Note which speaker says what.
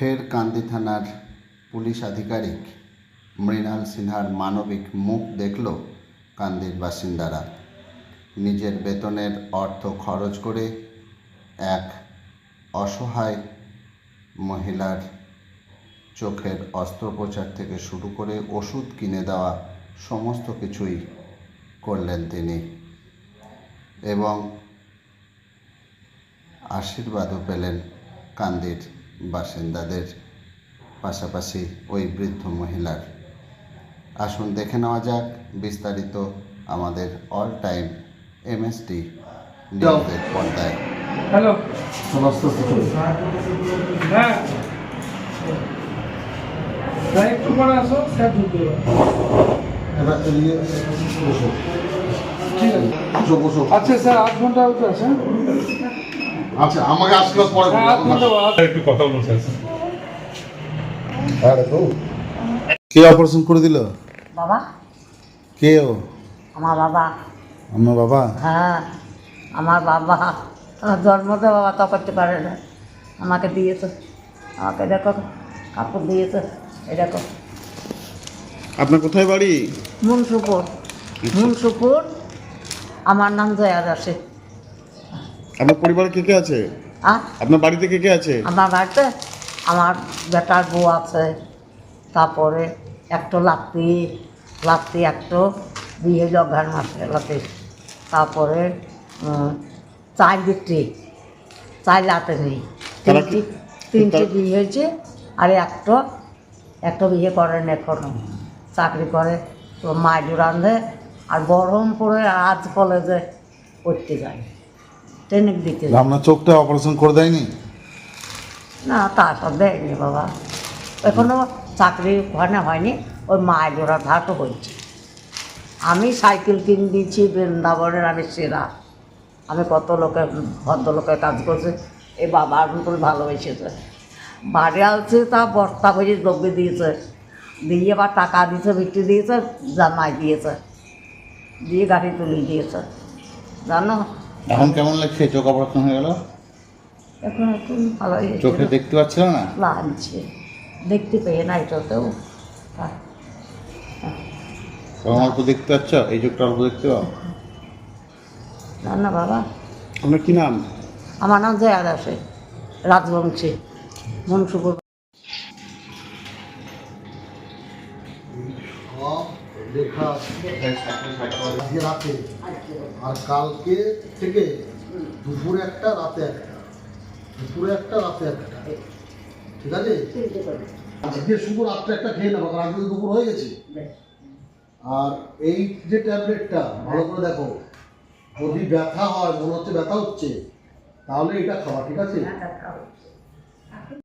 Speaker 1: ফের কান্দি থানার পুলিশ আধিকারিক মৃণাল সিনহার মানবিক মুখ দেখল কান্দির বাসিন্দারা। নিজের বেতনের অর্থ খরচ করে এক অসহায় মহিলার চোখের অস্ত্রোপচার থেকে শুরু করে ওষুধ কিনে দেওয়া সমস্ত কিছুই করলেন তিনি এবং আশীর্বাদও পেলেন কান্দির বাসিন্দাদের পাশাপাশি ওই বৃদ্ধ মহিলার। আসুন দেখে নেওয়া যাক বিস্তারিত আমাদের অল টাইম এমএসটি নিউজের পর্দায়।
Speaker 2: হ্যালো।
Speaker 3: সমস্ত কিছু।
Speaker 2: হ্যাঁ। তাই একটু পরে আসো স্যার ঢুকতে
Speaker 3: এবার এদিকে
Speaker 2: ঠিক আছে।
Speaker 3: বসো বসো।
Speaker 2: আচ্ছা স্যার আধ ঘণ্টা উঠে আসেন
Speaker 3: আচ্ছা আমাকে আসলে পরে
Speaker 2: হ্যাঁ
Speaker 4: একটু কথা বলুন স্যার।
Speaker 3: হ্যাঁ কে অপারেশন করে দিল?
Speaker 5: বাবা।
Speaker 3: কে ও?
Speaker 5: আমার বাবা।
Speaker 3: আমার বাবা?
Speaker 5: হ্যাঁ আমার বাবা। আমার জন্মতে বাবা তো করতে পারে না। আমাকে দিয়েছে। আমাকে দেখো কাপড় দিয়েছে। এই দেখো।
Speaker 3: আপনার কোথায় বাড়ি?
Speaker 5: মুনসুপুর। মুনসুপুর। আমার নাম জয়া দাসে।
Speaker 3: আপনার পরিবারে কে কে আছে?
Speaker 5: আর?
Speaker 3: আপনার বাড়িতে কে কে আছে?
Speaker 5: আমার বাড়িতে আমার বেটার বউ আছে তারপরে একটো লাত্তি লাত্তি একটো বিয়ে জগার মাসে লাত্তি তারপরে চার বিক্রি চার লাতে নেই তিনটি তিনটে বিয়ে হয়েছে আর একটা একটা বিয়ে করেন এখনও চাকরি করে তো মাইডু রান্ধে আর বহরমপুরে আজ কলেজে পড়তে যায়। ট্রেনিং দিতে।
Speaker 3: আপনার চোখটা অপারেশন করে দেয়নি?
Speaker 5: না তারপর দেয়নি বাবা। এখনও চাকরি ওখানে হয়নি ওই মায়ের জোড়া ধাটও হয়েছে। আমি সাইকেল কিনে দিয়েছি বৃন্দাবনের আমি সেরা। আমি কত লোকের ভদ্রলোকের কাজ করছি এই বাবা করে ভালোবেসেছে। বাড়ি আসছে তা বস্তা ভরে দ্রব্য দিয়েছে। দিয়ে আবার টাকা দিয়েছে বিক্রি দিয়েছে জামাই দিয়েছে। দিয়ে গাড়ি তুলে দিয়েছে। জানো?
Speaker 3: এখন কেমন লাগছে? চোখ অপারেশন হয়ে গেল?
Speaker 5: এখন একটু ভালো
Speaker 3: চোখে দেখতে পাচ্ছিল না?
Speaker 5: লাগছে। দেখতে পেয়ে নাই তো কেউ।
Speaker 3: তখন অল্প দেখতে পাচ্ছ? এই চোখটা অল্প দেখতে পাও?
Speaker 5: না না বাবা।
Speaker 3: আপনার কি নাম?
Speaker 5: আমার নাম জয়া দাসে রাজবংশী। মনসুপুর
Speaker 3: লেখা আজকে রাতে আর কালকে থেকে দুপুরে একটা, রাতে একটা। দুপুরে একটা, রাতে একটা। ঠিক আছে? আজকে শুধু রাত্রে একটা খেয়ে নেব, কারণ আজকে দুপুর হয়ে গেছে। আর এই যে ট্যাবলেটটা, ভালো করে দেখো, যদি ব্যথা হয়, মনে হচ্ছে ব্যথা হচ্ছে, তাহলে এটা খাওয়া, ঠিক আছে?